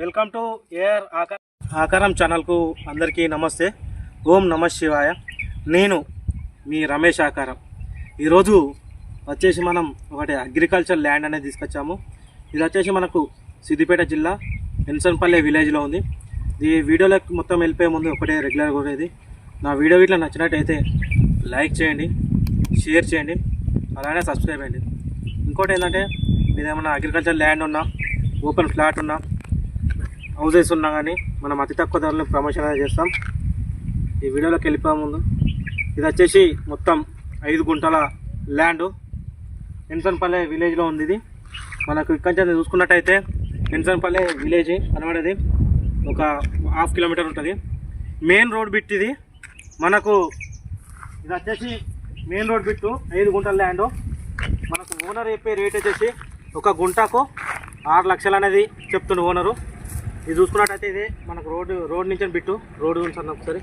Welcome to AR Aakar ఆకారం ఛానల్కు అందరికీ నమస్తే. ఓం నమ శివాయ. నేను మీ రమేష్ ఆకారం. ఈరోజు వచ్చేసి మనం ఒకటి అగ్రికల్చర్ ల్యాండ్ అనేది తీసుకొచ్చాము. ఇది వచ్చేసి మనకు సిద్దిపేట జిల్లా ఎన్సన్పల్లె విలేజ్లో ఉంది. ఈ వీడియోలోకి మొత్తం వెళ్ళిపోయే ముందు ఒకటే రెగ్యులర్ కొనేది నా వీడియో ఇట్లా నచ్చినట్టయితే లైక్ చేయండి షేర్ చేయండి అలానే సబ్స్క్రైబ్ చేయండి. ఇంకోటి ఏంటంటే మీదేమన్నా అగ్రికల్చర్ ల్యాండ్ ఉన్నా ఓపెన్ ఫ్లాట్ ఉన్నా హౌసెస్ ఉన్నా కానీ మనం అతి తక్కువ ధరలో ప్రమోషన్ అనేది చేస్తాం. ఈ వీడియోలోకి వెళ్ళిపోయే ముందు ఇది వచ్చేసి మొత్తం ఐదు గుంటల ల్యాండ్ ఎన్సన్పల్లె విలేజ్లో ఉంది ఇది. మనకు ఇక్కడి నుంచి చూసుకున్నట్టయితే ఎన్సన్పల్లె విలేజ్ కనబడేది ఒక హాఫ్ కిలోమీటర్ ఉంటుంది. మెయిన్ రోడ్ బిట్ ఇది. మనకు ఇది వచ్చేసి మెయిన్ రోడ్ బిట్టు ఐదు గుంటల ల్యాండ్ మనకు ఓనర్ చెప్పే రేట్ వచ్చేసి ఒక గుంటకు ఆరు లక్షలు అనేది చెప్తుండే ఓనరు ఇది చూసుకున్నట్టయితే ఇది మనకు రోడ్డు రోడ్ నుంచి బిట్టు రోడ్డు నుంచి అన్న ఒకసారి.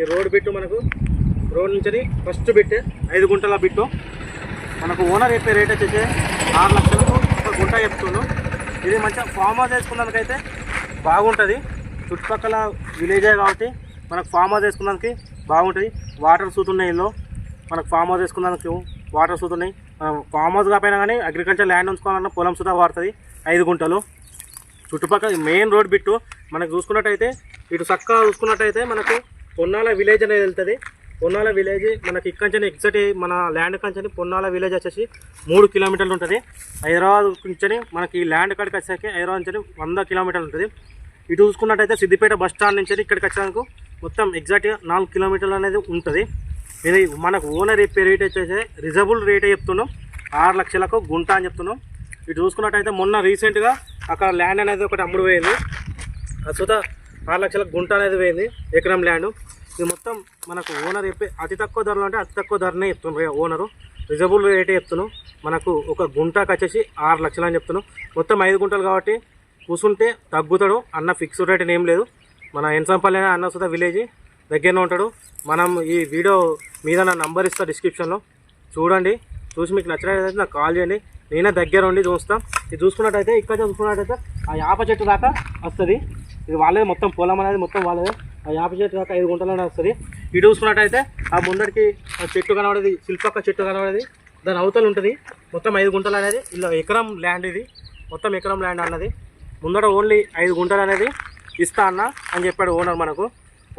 ఈ రోడ్డు బిట్టు మనకు రోడ్ నుంచి ఫస్ట్ బిట్ ఐదు గుంటల బిట్టు. మనకు ఓనర్ చెప్పే రేట్ వచ్చేసి ఆరు లక్షలకు ఒక గుంట చెప్తున్నాం ఇది మంచిగా ఫామ్ హౌస్ వేసుకున్నందుకైతే బాగుంటుంది. చుట్టుపక్కల విలేజే కాబట్టి మనకు ఫామ్ హౌస్ వేసుకున్నందుకు బాగుంటుంది. వాటర్ సూతున్నాయి ఉన్నాయి ఇందులో. మనకు ఫామ్ హౌస్ వేసుకున్నందుకు వాటర్ సూతున్నాయి ఫామ్ హౌస్ కాకపోయినా కానీ అగ్రికల్చర్ ల్యాండ్ ఉంచుకోవాలన్నా పొలం సుధా వాడుతుంది. ఐదు గుంటలు. చుట్టుపక్కల మెయిన్ రోడ్ బిట్టు మనకు చూసుకున్నట్టయితే ఇటు చక్కగా చూసుకున్నట్టయితే మనకు పొన్నాల విలేజ్ అనేది వెళ్తుంది. పొన్నాల విలేజ్ మనకి ఇక్కడి ఎగ్జాక్ట్ మన ల్యాండ్ కంచెని పొన్నాల విలేజ్ వచ్చేసి మూడు కిలోమీటర్లు ఉంటుంది. హైదరాబాద్ నుంచి మనకి ఈ ల్యాండ్ కాడికి వచ్చాక హైదరాబాద్ నుంచి వంద కిలోమీటర్లు ఉంటుంది. ఇటు చూసుకున్నట్టయితే సిద్దిపేట బస్ స్టాండ్ నుంచి ఇక్కడికి వచ్చేందుకు మొత్తం ఎగ్జాక్ట్గా నాలుగు కిలోమీటర్లు అనేది ఉంటుంది. ఇది మనకు ఓనర్ చెప్పే రేట్ వచ్చేసి రిజబుల్ రేటే చెప్తున్నాం. ఆరు లక్షలకు గుంట అని చెప్తున్నాం. ఇటు చూసుకున్నట్టయితే మొన్న రీసెంట్గా అక్కడ ల్యాండ్ అనేది ఒకటి అమ్ముడు పోయింది. ప్రస్తుత ఆరు లక్షలకు గుంట అనేది పోయింది ఎకరం ల్యాండ్. ఇది మొత్తం మనకు ఓనర్ చెప్పే అతి తక్కువ ధరలు అంటే అతి తక్కువ ధరనే చెప్తున్నారు. ఓనరు రిజబుల్ రేటే చెప్తున్నాం మనకు ఒక గుంటకు వచ్చేసి ఆరు లక్షలు అని చెప్తున్నాం మొత్తం ఐదు గుంటలు కాబట్టి కూర్చుంటే తగ్గుతాడు. అన్న ఫిక్స్డ్ రేట్ ఏం లేదు. మన ఎన్సంపల్లి అన్న సుధా విలేజ్ దగ్గరనే ఉంటాడు. మనం ఈ వీడియో మీద నా నంబర్ ఇస్తా డిస్క్రిప్షన్లో చూడండి. చూసి మీకు నచ్చినట్లయితే నాకు కాల్ చేయండి. నేనే దగ్గర ఉండి చూస్తాం. ఇది చూసుకున్నట్టయితే ఇక్కడ చూసుకున్నట్టయితే ఆ యాప చెట్టు దాకా వస్తుంది. ఇది వాళ్ళది మొత్తం పొలం అనేది మొత్తం వాళ్ళదే. ఆ యాప చెట్టు దాకా ఐదు గుంటలనే వస్తుంది. ఇటు చూసుకున్నట్టయితే ఆ ముందరికి ఆ చెట్టు కనబడేది శిల్పక్క చెట్టు కనబడేది. దాని అవతల ఉంటుంది. మొత్తం ఐదు గుంటలు అనేది ఇలా ఎకరం ల్యాండ్ ఇది. మొత్తం ఎకరం ల్యాండ్ అన్నది. ముందర ఓన్లీ ఐదు గుంటలు అనేది ఇస్తా అన్న అని చెప్పాడు ఓనర్ మనకు.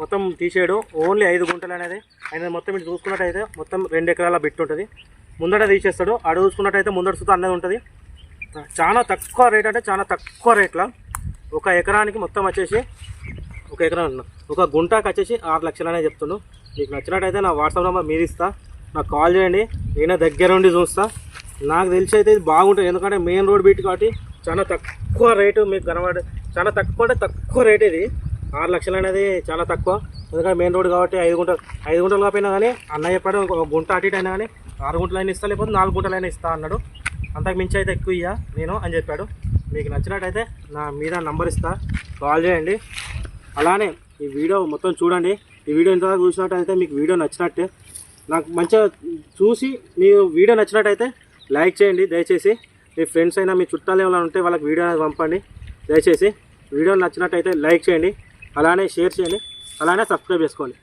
మొత్తం తీసేయడు ఓన్లీ ఐదు గుంటలు అనేది. ఆయన మొత్తం ఇటు చూసుకున్నట్టయితే మొత్తం రెండు ఎకరాల బిట్ ఉంటుంది. ముందట తీసేస్తాడు. అడుగు చూసుకున్నట్టయితే ముందడు సుతా అన్నది ఉంటుంది. చాలా తక్కువ రేట్ అంటే చాలా తక్కువ రేట్లో ఒక ఎకరానికి మొత్తం వచ్చేసి ఒక ఎకరం ఒక గుంటకు వచ్చేసి ఆరు లక్షలు చెప్తున్నాను మీకు నచ్చినట్టయితే నా వాట్సాప్ నెంబర్ మీరు ఇస్తా. నాకు కాల్ చేయండి నేనే దగ్గర ఉండి చూస్తా. నాకు తెలిసి అయితే ఇది బాగుంటుంది ఎందుకంటే మెయిన్ రోడ్ బీట్ కాబట్టి చాలా తక్కువ రేటు మీకు కనబడే చాలా తక్కువ అంటే తక్కువ రేట్ ఇది. ఆరు లక్షలు అనేది చాలా తక్కువ. ఎందుకంటే మెయిన్ రోడ్ కాబట్టి ఐదు గుంటలు ఐదు గుంటలు కాకపోయినా కానీ అన్న చెప్పాడు ఒక గుంట అటు ఇటు అయినా కానీ ఆరు గుంటలు అయినా ఇస్తా లేకపోతే నాలుగు గుంటలు అయినా ఇస్తా అన్నాడు. అంతకు మించి అయితే ఎక్కువ ఇయ్యా. నేను అని చెప్పాడు. మీకు నచ్చినట్టయితే నా మీద నంబర్ ఇస్తా. కాల్ చేయండి. అలానే ఈ వీడియో మొత్తం చూడండి. ఈ వీడియో ఇంతవరకు చూసినట్టయితే మీకు వీడియో నచ్చినట్టే. నాకు మంచిగా చూసి మీ వీడియో నచ్చినట్టయితే లైక్ చేయండి. దయచేసి మీ ఫ్రెండ్స్ అయినా మీ చుట్టాలు ఏమైనా ఉంటే వాళ్ళకి వీడియో అనేది పంపండి. దయచేసి వీడియో నచ్చినట్టయితే లైక్ చేయండి. అలానే షేర్ చేయండి. అలానే సబ్స్క్రైబ్ చేసుకోండి.